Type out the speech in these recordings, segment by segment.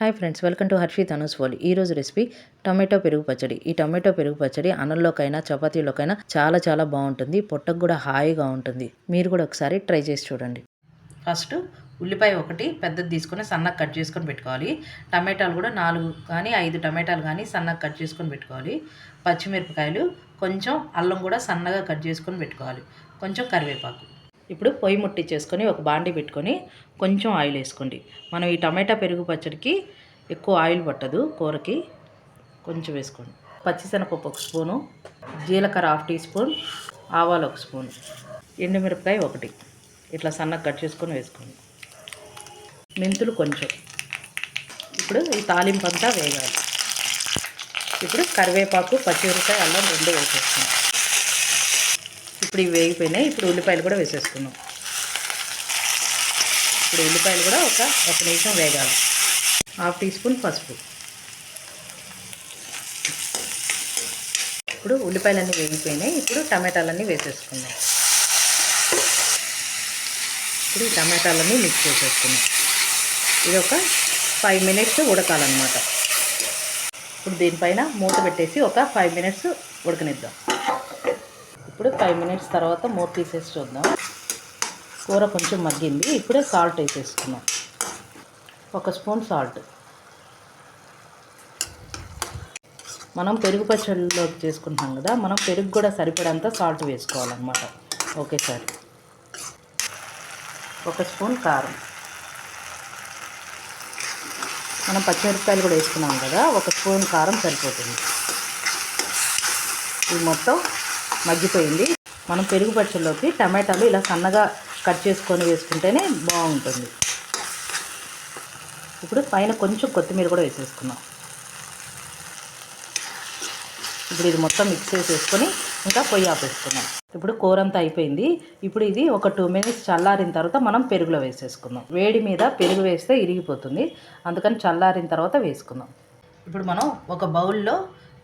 Hi friends welcome to హర్షి తనుస్ వాల్ ఈ రోజు రెసిపీ టమాటో పెరుగు పచ్చడి. ఈ టమాటో పెరుగు పచ్చడి అన్నంలోకైనా చపాతీలోకైనా చాలా చాలా బాగుంటుంది. పొట్టకు కూడా హాయిగా ఉంటుంది. మీరు కూడా ఒకసారి ట్రై చేసి చూడండి. ఫస్ట్ ఉల్లిపాయ ఒకటి పెద్దది తీసుకొని సన్నగా కట్ చేసుకొని పెట్టుకోవాలి. టమాటాలు కూడా నాలుగు కానీ ఐదు టమాటాలు కానీ సన్నగా కట్ చేసుకొని పెట్టుకోవాలి. పచ్చిమిరపకాయలు కొంచెం అల్లం కూడా సన్నగా కట్ చేసుకొని పెట్టుకోవాలి. కొంచెం కరివేపాకు. ఇప్పుడు పొయ్యి ముట్టించేసుకొని ఒక బాండి పెట్టుకొని కొంచెం ఆయిల్ వేసుకోండి. మనం ఈ టమాటా పెరుగు పచ్చడికి ఎక్కువ ఆయిల్ పట్టదు కూరకి కొంచెం వేసుకోండి. పచ్చిశనగపప్పు ఒక స్పూను జీలకర్ర హాఫ్ టీ స్పూన్ ఆవాలు ఒక స్పూన్ ఎండుమిరపకాయ ఒకటి. ఇట్లా సన్నగా కట్ చేసుకొని వేసుకోండి. మెంతులు కొంచెం. ఇప్పుడు ఈ తాలింపు అంతా ఇప్పుడు కరివేపాకు పచ్చిమిరపకాయ అల్లం రెండు వేసేసుకుంటాం ఇప్పుడు ఇవి వేగిపోయినాయి. ఇప్పుడు ఉల్లిపాయలు కూడా వేసేసుకున్నాం ఇప్పుడు ఉల్లిపాయలు కూడా ఒక ఒక నిమిషం వేగాలి. హాఫ్ టీ స్పూన్ పసుపు. ఇప్పుడు ఉల్లిపాయలన్నీ వేగిపోయినాయి. ఇప్పుడు టమాటాలన్నీ వేసేసుకున్నాయి ఇప్పుడు ఈ టమాటాలన్నీ మిక్స్ చేసేసుకుందాం. ఇది ఒక ఫైవ్ మినిట్స్ ఉడకాలన్నమాట. ఇప్పుడు దీనిపైన మూత పెట్టేసి ఒక ఫైవ్ మినిట్స్ ఉడకనిద్దాం. ఇప్పుడు ఫైవ్ మినిట్స్ తర్వాత మూత తీసేసి చూద్దాం. కూర కొంచెం మగ్గింది. ఇప్పుడే సాల్ట్ వేసేసుకున్నాం. ఒక స్పూన్ సాల్ట్ మనం పెరుగు పచ్చడిలోకి చేసుకుంటున్నాం కదా మనం పెరుగు కూడా సరిపడంత సాల్ట్ వేసుకోవాలన్నమాట. ఒకేసారి ఒక స్పూన్ కారం. మనం పచ్చిమిరపకాయలు కూడా వేసుకున్నాం కదా ఒక స్పూన్ కారం సరిపోతుంది. ఇది మొత్తం మగ్గిపోయింది. మనం పెరుగు పచ్చళ్ళలోకి టమాటాలు ఇలా సన్నగా కట్ చేసుకొని వేసుకుంటేనే బాగుంటుంది. ఇప్పుడు పైన కొంచెం కొత్తిమీర కూడా వేసేసుకున్నాం ఇప్పుడు ఇది మొత్తం మిక్స్ చేసేసుకొని ఇంకా పొయ్యి ఆపేసుకున్నాం ఇప్పుడు కూర అంతా అయిపోయింది. ఇప్పుడు ఇది ఒక టూ మినిట్స్ చల్లారిన తర్వాత మనం పెరుగులో వేసేసుకుందాం. వేడి మీద పెరుగు వేస్తే ఇరిగిపోతుంది. అందుకని చల్లారిన తర్వాత వేసుకుందాం. ఇప్పుడు మనం ఒక బౌల్లో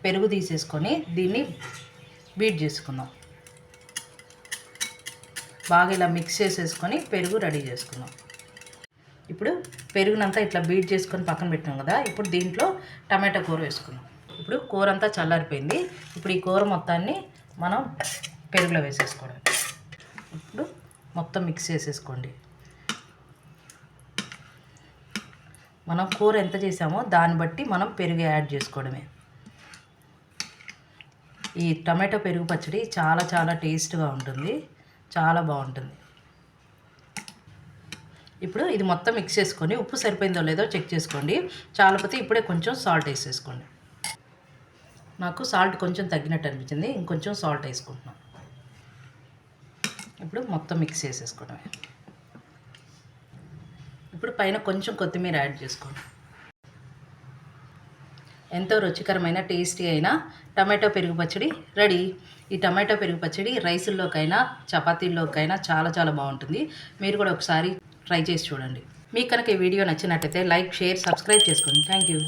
పెరుగు తీసేసుకొని దీన్ని బీట్ చేసుకుందాం. బాగా ఇలా మిక్స్ చేసేసుకొని పెరుగు రెడీ చేసుకుందాం. ఇప్పుడు పెరుగునంతా ఇట్లా బీట్ చేసుకొని పక్కన పెట్టాం కదా ఇప్పుడు దీంట్లో టమాటా కూర వేసుకున్నాం ఇప్పుడు కూర అంతా చల్లారిపోయింది. ఇప్పుడు ఈ కూర మొత్తాన్ని మనం పెరుగులో వేసేసుకోవడం. ఇప్పుడు మొత్తం మిక్స్ చేసేసుకోండి. మనం కూర ఎంత చేసామో దాన్ని బట్టి మనం పెరుగు యాడ్ చేసుకోవడమే. ఈ టమాటో పెరుగు పచ్చడి చాలా చాలా టేస్ట్గా ఉంటుంది. చాలా బాగుంటుంది. ఇప్పుడు ఇది మొత్తం మిక్స్ చేసుకొని ఉప్పు సరిపోయిందో లేదో చెక్ చేసుకోండి. చాలపోతే ఇప్పుడే కొంచెం సాల్ట్ వేసేసుకోండి. నాకు సాల్ట్ కొంచెం తగ్గినట్టు అనిపించింది. ఇంకొంచెం సాల్ట్ వేసుకుంటున్నాను ఇప్పుడు మొత్తం మిక్స్ చేసేసుకోవడమే. ఇప్పుడు పైన కొంచెం కొత్తిమీర యాడ్ చేసుకోండి. ఎంతో రుచికరమైన టేస్టీ అయిన టమాటో పెరుగు పచ్చడి రెడీ. ఈ టమాటో పెరుగు పచ్చడి రైసుల్లోకైనా చపాతీల్లోకైనా చాలా చాలా బాగుంటుంది. మీరు కూడా ఒకసారి ట్రై చేసి చూడండి. మీకు కనుక ఈ వీడియో నచ్చినట్టయితే లైక్ షేర్ సబ్స్క్రైబ్ చేసుకోండి. Thank you